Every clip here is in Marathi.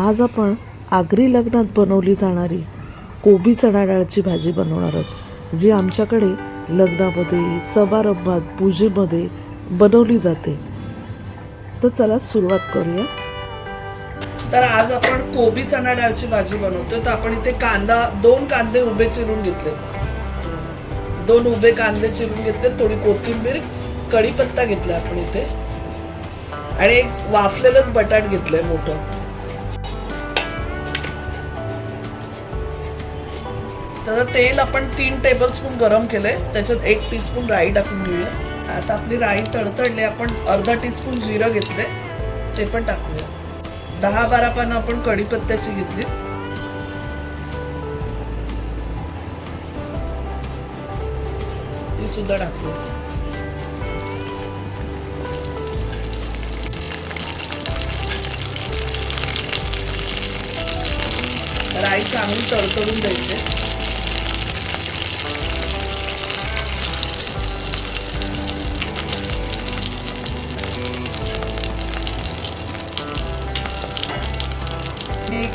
आज आपण आगरी लग्नात बनवली जाणारी कोबी चणा डाळची भाजी बनवणार आहोत जी आमच्याकडे लग्नामध्ये समारंभात पूजेमध्ये बनवली जाते. तर चला सुरुवात करूया. तर आज आपण कोबी चणा डाळची भाजी बनवतोय तर आपण इथे कांदा दोन कांदे उभे चिरून घेतले. दोन उभे कांदे चिरून घेतले थोडी कोथिंबीर कढीपत्ता घेतला आपण इथे. आणि एक वाफलेलंच बटाट घेतलंय मोठं. त्याचं तेल आपण तीन टेबलस्पून गरम केलंय. त्याच्यात एक टीस्पून राई टाकून घेऊया. आता आपली राई तडतडली आपण अर्धा टीस्पून जिरं घेतले ते पण टाकूया. दहा बारा पानं आपण कढीपत्त्याची घेतली. ती सुद्धा टाकूया. राई चांगली तडतडून द्यायची.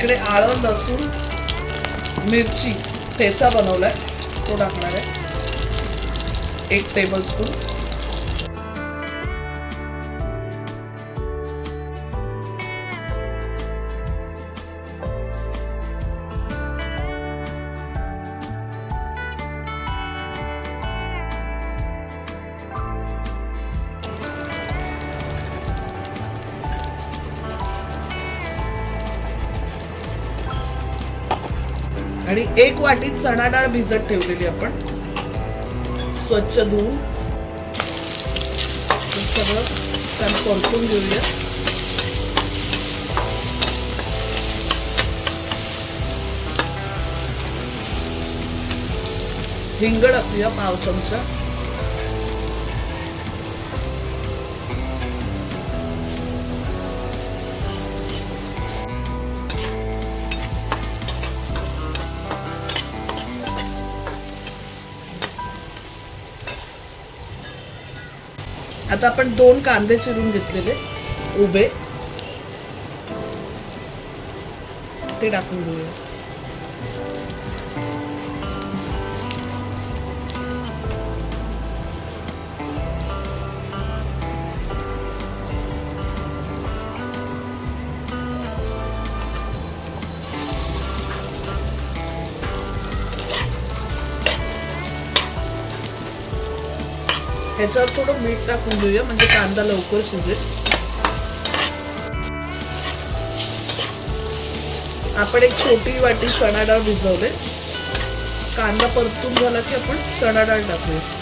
इकडे आळं लसूण मिरची ठेचा बनवलाय. तो टाकणार आहे. एक टेबल आणि एक वाटी चणा डाळ भिजत ठेवलेली आपण. स्वच्छ धुवून. सगळं छान परतून घेऊया. हिंगड टाकूया पाव चमचा. आता आपण दोन कांदे चिरून घेतलेले उभे. ते टाकून घेऊया ह्याच्यावर थोडं मीठ टाकून घेऊया म्हणजे कांदा लवकर शिजेल. आपण एक छोटी वाटी चणा डाळ भिजवले कांदा परतून झाला की आपण चणा डाळ टाकूया.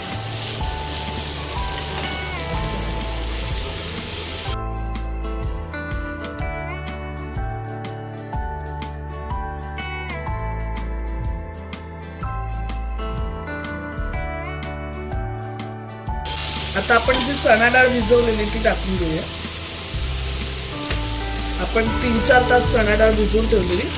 आता आपण जी चणा डाळ भिजवलेली ती टाकून घेऊया आपण तीन चार तास चणा डाळ भिजवून ठेवलेली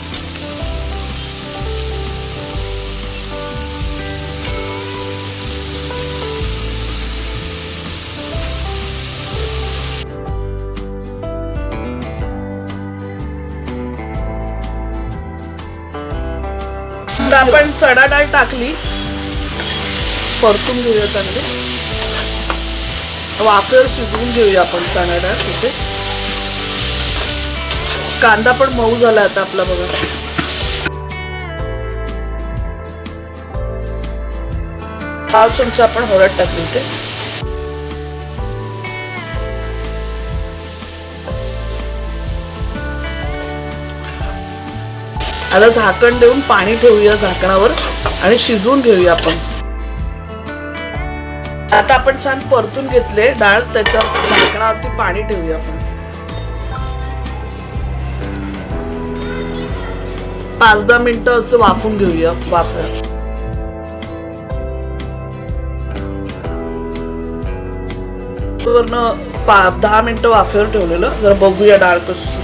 आपण चणा डाळ टाकली. परतून घेऊया चांगली वाफेवर शिजवून घेऊया आपण चणा डाळ इथे कांदा पण मऊ झाला आता आपला बघा. पाव चमचा आपण हळद टाकली इथे. आता झाकण देऊन पाणी ठेवूया झाकणावर आणि शिजवून घेऊया आपण. आता आपण छान परतून घेतले डाळ त्याच्यावर झाकणावरती पाणी ठेवूया आपण. पाच दहा मिनिटं असं वाफून घेऊया वाफ्या वरनं पा दहा मिनिटं वाफेवर ठेवलेलं जर बघूया डाळ कशी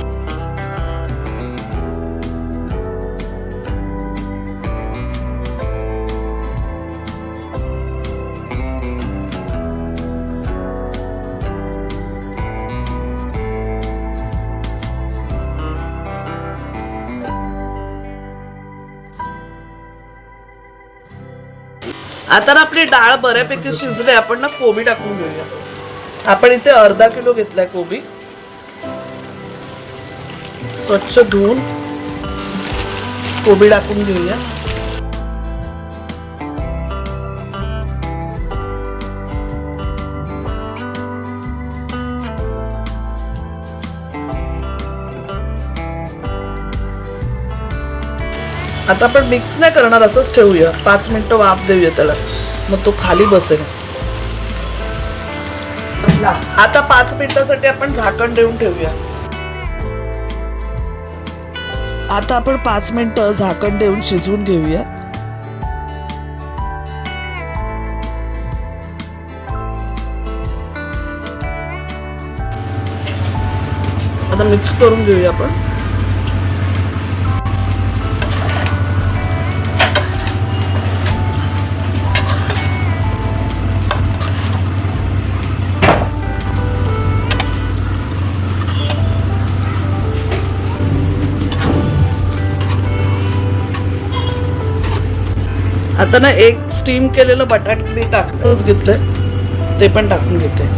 आता ना आपली डाळ बऱ्यापैकी शिजली आपण ना कोबी टाकून घेऊया. आपण इथे अर्धा किलो घेतलाय कोबी. स्वच्छ धुवून कोबी टाकून घेऊया. आता आपण मिक्स नाही करणार असंच ठेवूया. पाच मिनिटं वाफ देऊया त्याला. मग तो खाली बसेल. आता पाच मिनिटासाठी आपण झाकण देऊन ठेवूया. आता आपण पाच मिनिटं झाकण देऊन शिजवून घेऊया. आता मिक्स करून घेऊया आपण. आता ना एक स्टीम केलेलं बटाट मी टाकतच घेतलंय. ते पण टाकून घेते.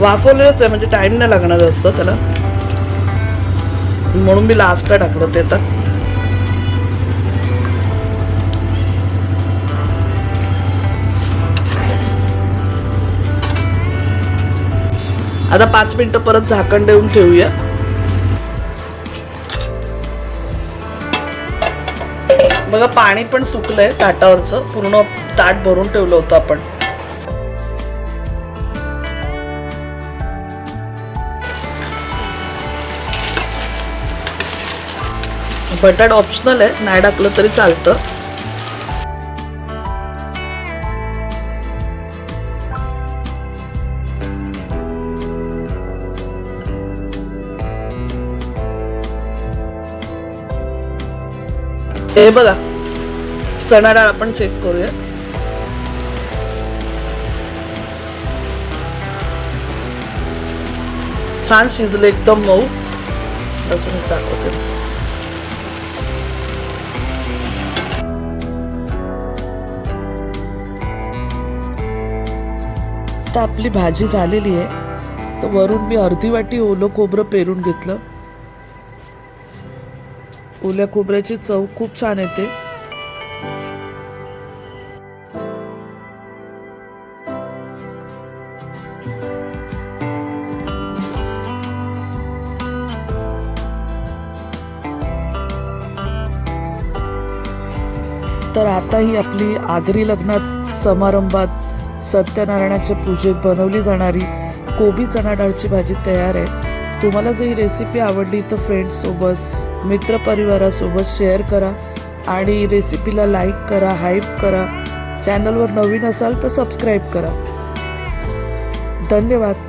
वाफवलेलंच आहे म्हणजे टाईम नाही लागणार जास्त त्याला. म्हणून मी लास्टला टाकलं ते तर आता पाच मिनटं परत झाकण देऊन ठेवूया. बघा पाणी पण सुकलंय ताटावरचं. पूर्ण ताट भरून ठेवलं होतं आपण. बटाट ऑप्शनल आहे. नाही टाकलं तरी चालतं. हे बघा. चणा डाळ आपण चेक करूया. छान शिजले एकदम मऊ. अजून दाखवते. तर आपली भाजी झालेली आहे. तर वरून मी अर्धी वाटी ओलं खोबरं पेरून घेतलं. ओल्या खोबऱ्याची चव खूप छान येते. तर आता ही आपली आगरी लग्नात समारंभात सत्यनारायणाच्या पूजेत बनवली जाणारी कोबी चणा डाळची भाजी तयार आहे. तुम्हाला जर ही रेसिपी आवडली तर फ्रेंड्ससोबत मित्रपरिवारासोबत शेअर करा आणि रेसिपीला लाईक करा हाईप करा. चॅनलवर नवीन असाल तर सबस्क्राईब करा. धन्यवाद.